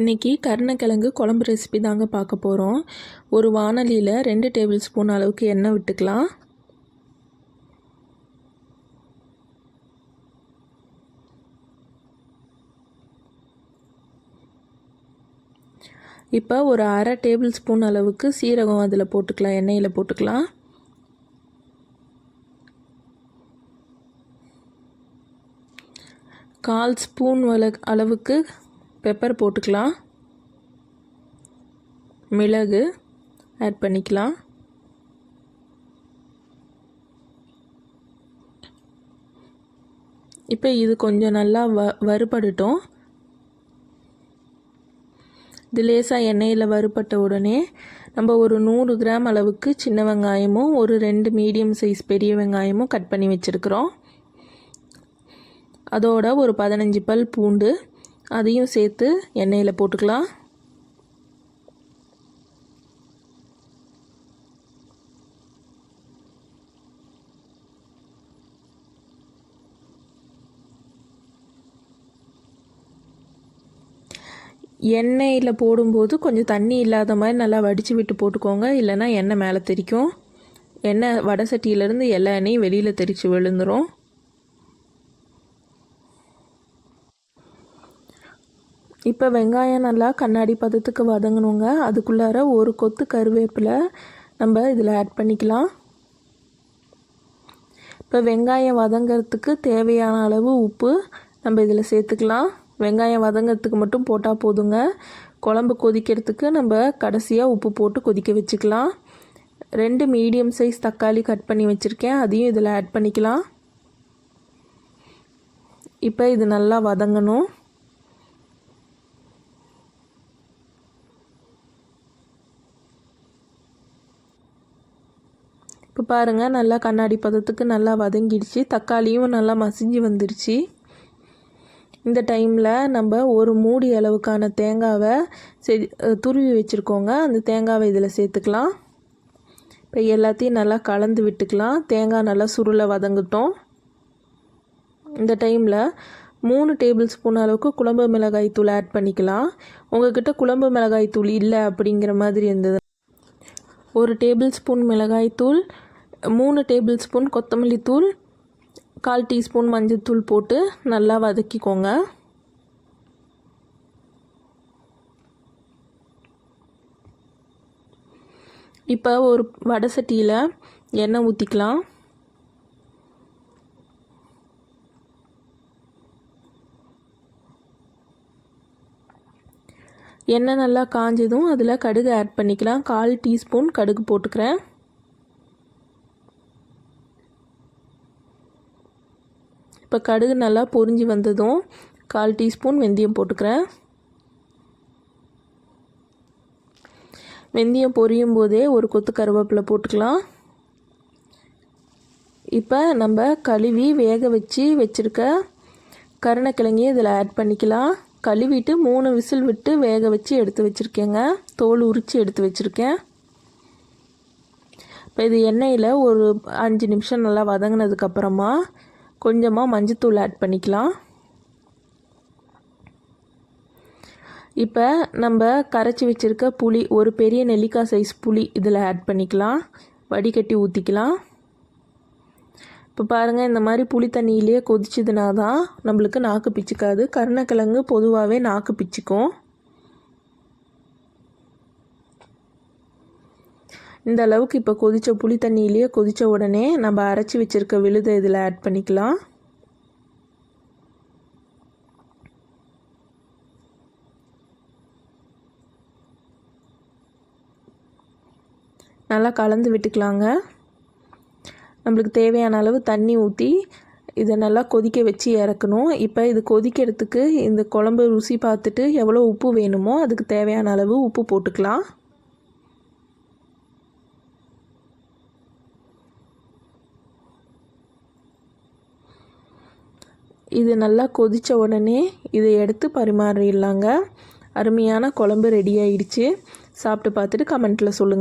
இன்றைக்கி கருணக்கிழங்கு குழம்பு ரெசிபி தாங்க பார்க்க போகிறோம் ஒரு வானலியில் ரெண்டு டேபிள் ஸ்பூன் அளவுக்கு எண்ணெய் விட்டுக்கலாம். இப்போ ஒரு அரை டேபிள் ஸ்பூன் அளவுக்கு சீரகம் அதில் போட்டுக்கலாம் எண்ணெயில் போட்டுக்கலாம். கால் ஸ்பூன் அளவுக்கு பெப்பர் போட்டுக்கலாம். மிளகு ஆட் பண்ணிக்கலாம். இப்போ இது கொஞ்சம் நல்லா வ வறுபடட்டும். இது லேசாக எண்ணெயில் வறுபட்ட உடனே நம்ம ஒரு நூறு கிராம் அளவுக்கு சின்ன வெங்காயமும் ஒரு ரெண்டு மீடியம் சைஸ் பெரிய வெங்காயமும் கட் பண்ணி வச்சுருக்குறோம். அதோட ஒரு பதினஞ்சு பல் பூண்டு அதையும் சேர்த்து எண்ணெயில் போட்டுக்கலாம். எண்ணெயில் போடும்போது கொஞ்சம் தண்ணி இல்லாத மாதிரி நல்லா வடித்து விட்டு போட்டுக்கோங்க. இல்லைன்னா எண்ணெய் மேலே தெரிக்கும். எண்ணெய் வடை சட்டியிலேருந்து எல்லா எண்ணெயும் வெளியில் தெரித்து விழுந்துடும் இப்போ வெங்காயம் நல்லா கண்ணாடி பதத்துக்கு வதங்கணுங்க. அதுக்குள்ளார ஒரு கொத்து கருவேப்பிலை நம்ம இதில் ஆட் பண்ணிக்கலாம். இப்போ வெங்காயம் வதங்கிறதுக்கு தேவையான அளவு உப்பு நம்ம இதில் சேர்த்துக்கலாம். வெங்காயம் வதங்கிறதுக்கு மட்டும் போட்டால் போதுங்க. குழம்பு கொதிக்கிறதுக்கு நம்ம கடைசியாக உப்பு போட்டு கொதிக்க வச்சுக்கலாம். ரெண்டு மீடியம் சைஸ் தக்காளி கட் பண்ணி வச்சுருக்கேன். அதையும் இதில் ஆட் பண்ணிக்கலாம். இப்போ இது நல்லா வதங்கணும். பாருங்கள் நல்லா கண்ணாடி பதத்துக்கு நல்லா வதங்கிடுச்சு. தக்காளியும் நல்லா மசிஞ்சு வந்துடுச்சு. இந்த டைமில் நம்ம ஒரு மூடி அளவுக்கான தேங்காவை செ துருவி வச்சுருக்கோங்க. அந்த தேங்காவை இதில் சேர்த்துக்கலாம். இப்போ எல்லாத்தையும் நல்லா கலந்து விட்டுக்கலாம். தேங்காய் நல்லா சுருளை வதங்கட்டும். இந்த டைமில் மூணு டேபிள் ஸ்பூன் அளவுக்கு குழம்பு மிளகாய் தூள் ஆட் பண்ணிக்கலாம். உங்கள்கிட்ட குழம்பு மிளகாய் தூள் இல்லை அப்படிங்கிற மாதிரி இருந்தது ஒரு டேபிள் ஸ்பூன் மிளகாய் தூள் மூணு டேபிள் ஸ்பூன் கொத்தமல்லி தூள் கால் டீஸ்பூன் மஞ்சள் போட்டு நல்லா வதக்கிக்கோங்க. இப்போ ஒரு வடை சட்டியில் எண்ணெய் ஊற்றிக்கலாம் எண்ணெய் நல்லா காஞ்சதும் அதில் கடுகு ஆட் பண்ணிக்கலாம். கால் டீஸ்பூன் கடுகு போட்டுக்கிறேன். இப்போ கடுகு நல்லா பொரிஞ்சு வந்ததும் கால் டீஸ்பூன் வெந்தயம் போட்டுக்கிறேன். வெந்தயம் பொரியும் போதே ஒரு கொத்து கருவேப்பிலை போட்டுக்கலாம். இப்போ நம்ம கழுவி வேக வச்சு வச்சுருக்க கருணக்கிழங்கையும் இதில் ஆட் பண்ணிக்கலாம். கழுவிட்டு மூணு விசில் விட்டு வேக வச்சு எடுத்து வச்சுருக்கேங்க. தோல் உரித்து எடுத்து வச்சுருக்கேன். இப்போ இது எண்ணெயில் ஒரு அஞ்சு நிமிஷம் நல்லா வதங்கினதுக்கப்புறமா கொஞ்சமாக மஞ்சத்தூள் ஆட் பண்ணிக்கலாம். இப்போ நம்ம கரைச்சி வச்சுருக்க புளி ஒரு பெரிய நெல்லிக்காய் சைஸ் புளி இதில் ஆட் பண்ணிக்கலாம். வடிகட்டி ஊற்றிக்கலாம் இப்போ பாருங்கள் இந்த மாதிரி புளி தண்ணியிலே கொதிச்சதுனா தான் நம்மளுக்கு நாக்கு பிச்சுக்காது. கருணக்கிழங்கு பொதுவாகவே நாக்கு பிச்சுக்கும். இந்த அளவுக்கு இப்போ கொதித்த புளி தண்ணியிலேயே கொதித்த உடனே நம்ம அரைச்சி வச்சுருக்க விழுதை இதில் ஆட் பண்ணிக்கலாம். நல்லா கலந்து விட்டுக்கலாங்க. நம்மளுக்கு தேவையான அளவு தண்ணி ஊற்றி இதை நல்லா கொதிக்க வச்சு இறக்கணும். இப்போ இது கொதிக்கிறதுக்கு இந்த குழம்பு ருசி பார்த்துட்டு எவ்வளோ உப்பு வேணுமோ அதுக்கு தேவையான அளவு உப்பு போட்டுக்கலாம். இது நல்லா கொதித்த உடனே இதை எடுத்து பரிமாறிடலாங்க. அருமையான குழம்பு ரெடி ஆயிடுச்சு. சாப்பிட்டு பார்த்துட்டு கமெண்ட்டில் சொல்லுங்கள்